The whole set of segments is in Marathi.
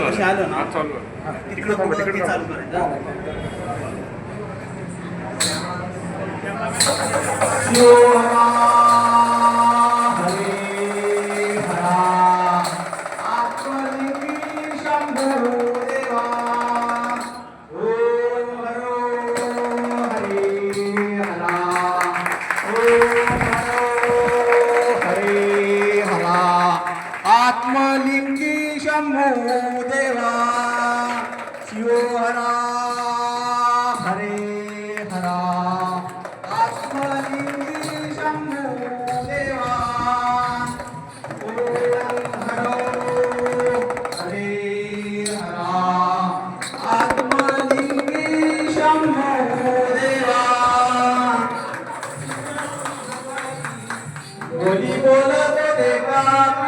आलो ना चालू आहे. तिकडे थांबा तिकडे चालू करायचं. Boli bolo to deva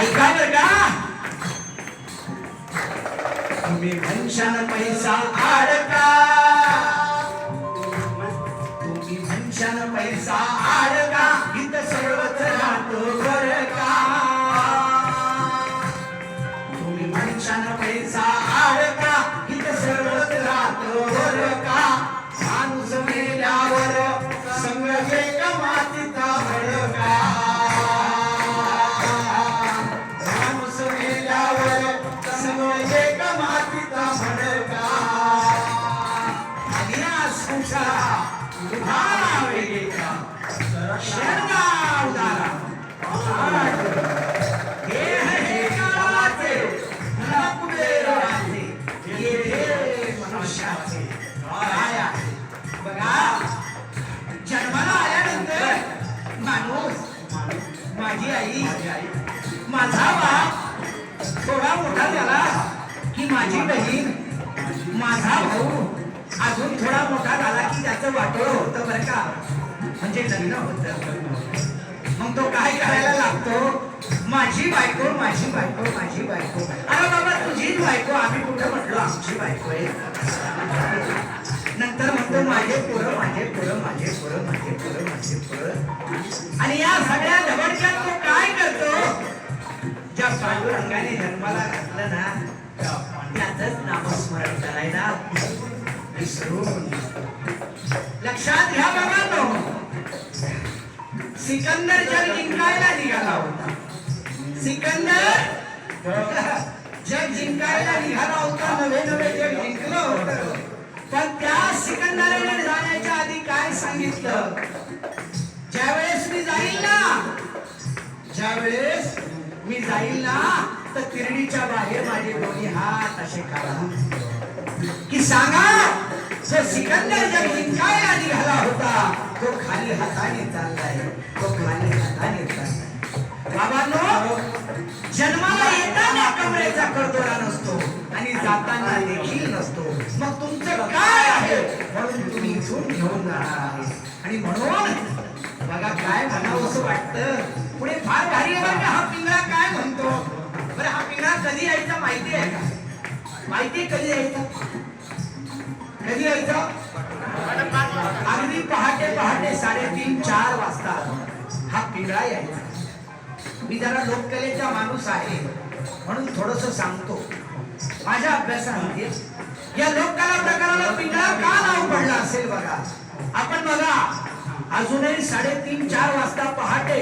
ऐका बर का. तुम्ही पैसा अडका लग्नाचं वाटोळं होतं बरं का? म्हणजे लग्न होत. मग तो काय करायला लागतो? माझी बायको माझी बायको माझी बायको. अरे बाबा तुझीच बायको. आम्ही कुठं म्हटलो? आमची बायको आहे. नंतर म्हणतो माझे पोरं माझे पोरं माझे पोरं माझे पोरं माझे पोरं. आणि या सगळ्या जवळच्या तो काय करतो? ज्या पांडुरंगाने जन्माला घातलं ना त्याच नामस्मरण करायला विसरून सिकंदर जग जिंकायला निघाला होता. सिकंदर? जग जिंकायला निघाला होता नवे नवे जग जिंकलं होतं. पण त्या सिकंदराने जाण्याच्या आधी काय सांगितलं? ज्यावेळेस मी जाईल ना ज्यावेळेस मी जाईल ना तर तिरडीच्या बाहेर माझे दोन्ही हात असे काढा की सांगा जो सिकंदर जग जिंकायला निघाला होता तो खाली हाताने चाललाय. तो खाली हाताने चाललाय. बाबांनो जन्माला येताना कमरेचा करदोरा नसतो आणि जाताना देखील नसतो. मग तुमचं काय आहे? म्हणून तुम्ही इथून घेऊन जाणार. आहे आणि म्हणून बघा काय म्हणावं असं वाटतं. पुढे फार भारी आहे बरं हा पिंगळा काय म्हणतो? बरं हा पिंगळा कधी यायचा माहिती आहे का? माहिती आहे कधी यायचा? कधी यायचं? अगदी पहाटे पहाटे साडेतीन चार वाजता हा पिंगळा यायचा. मी जरा लोककलेचा माणूस आहे म्हणून थोडस सांगतो. माझ्या अभ्यासामध्ये या लोककला प्रकाराला पिंगळा का नाव पडलं असेल बघा. आपण बघा अजूनही साडेतीन चार वाजता पहाटे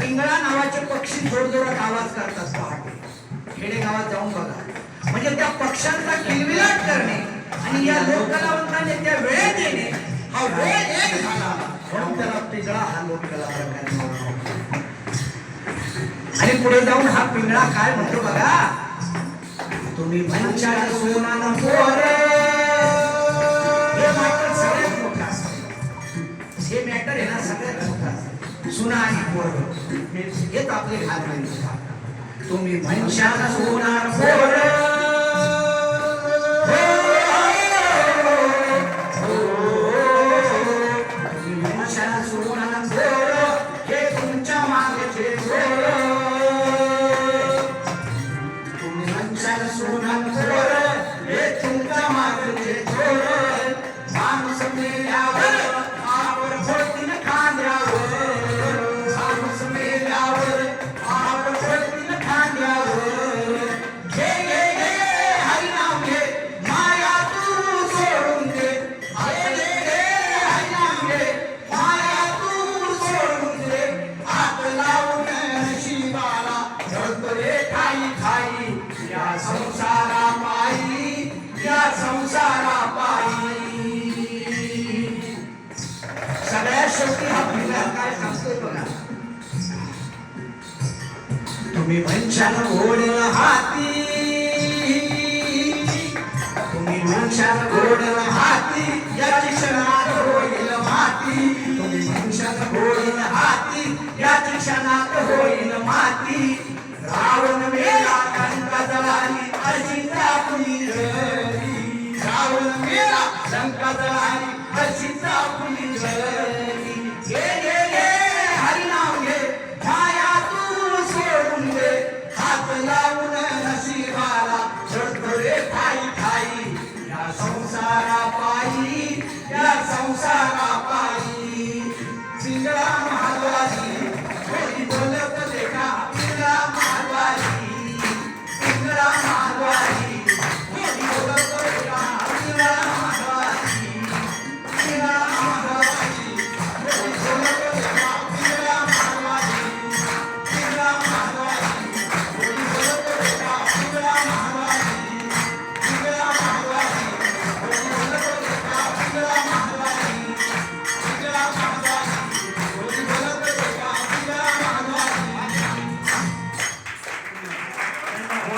पिंगळा नावाचे पक्षी जोरजोरात आवाज करतात पहाटे. खेडेगावात जाऊन बघा. म्हणजे त्या पक्ष्यांचा किलविलाट करणे. आणि या लोककलावंताने त्या वेळेत येणे हा वेळ एक झाला. म्हणून त्याला पिंगळा हा लोककला प्रकार आणि पुढे जाऊन हा पिंगळा काय म्हणतो बघा? तुम्ही म्हणशाल सोनानं पोर हे मॅटर सगळ्यात मोठं हे मॅटर आहे ना सगळ्यात मोठं सुना आणि पोर. हेच आपले हात नाही तुम्ही म्हणशाल सोनार पोर संसारा पायी सगळ्यात शेवटी हा पिल्ला काय सांगतोय बघा तुम्ही म्हणशाल घोडल हाती. तुम्ही म्हणशाल घोडल हाती.